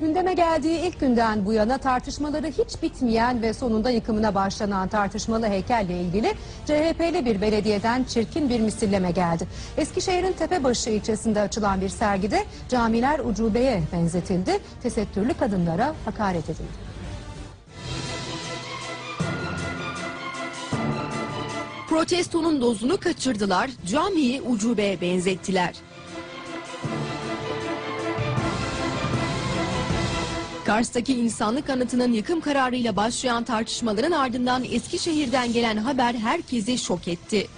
Gündeme geldiği ilk günden bu yana tartışmaları hiç bitmeyen ve sonunda yıkımına başlanan tartışmalı heykelle ilgili CHP'li bir belediyeden çirkin bir misilleme geldi. Eskişehir'in Tepebaşı ilçesinde açılan bir sergide camiler ucubeye benzetildi, tesettürlü kadınlara hakaret edildi. Protestonun dozunu kaçırdılar, camiyi ucubeye benzettiler. Kars'taki insanlık anıtının yıkım kararıyla başlayan tartışmaların ardından Eskişehir'den gelen haber herkesi şok etti.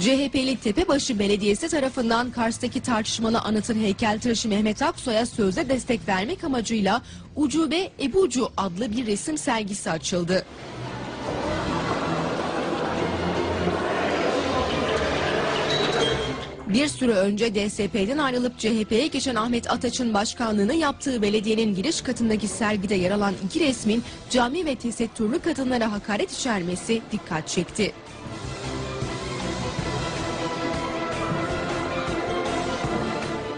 CHP'li Tepebaşı Belediyesi tarafından Kars'taki tartışmalı anıtın heykeltıraşı Mehmet Aksoy'a sözde destek vermek amacıyla Ucube Ebucu adlı bir resim sergisi açıldı. Bir süre önce DSP'den ayrılıp CHP'ye geçen Ahmet Ataç'ın başkanlığını yaptığı belediyenin giriş katındaki sergide yer alan iki resmin cami ve tesettürlü kadınlara hakaret içermesi dikkat çekti.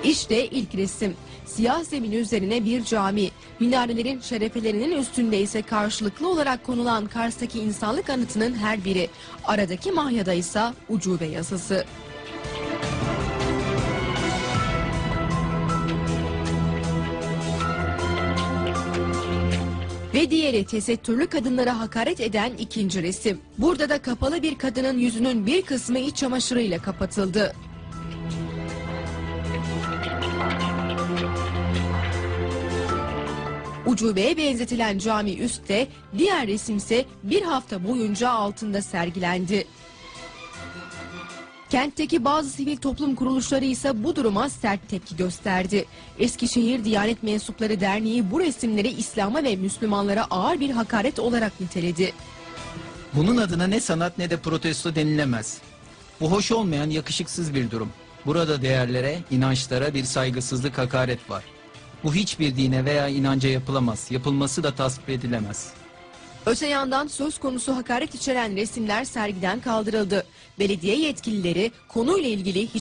İşte ilk resim. Siyah zemin üzerine bir cami. Minarelerin şerefelerinin üstünde ise karşılıklı olarak konulan Kars'taki insanlık anıtının her biri. Aradaki mahyada ise ucube yazısı. Ve diğeri tesettürlü kadınlara hakaret eden ikinci resim. Burada da kapalı bir kadının yüzünün bir kısmı iç çamaşırıyla kapatıldı. Ucubeye benzetilen cami üstte, diğer resimse bir hafta boyunca altında sergilendi. Kentteki bazı sivil toplum kuruluşları ise bu duruma sert tepki gösterdi. Eskişehir Diyanet Mensupları Derneği bu resimleri İslam'a ve Müslümanlara ağır bir hakaret olarak niteledi. Bunun adına ne sanat ne de protesto denilemez. Bu hoş olmayan yakışıksız bir durum. Burada değerlere, inançlara bir saygısızlık, hakaret var. Bu hiçbir dine veya inanca yapılamaz. Yapılması da tasvip edilemez. Öte yandan söz konusu hakaret içeren resimler sergiden kaldırıldı. Belediye yetkilileri konuyla ilgili hiç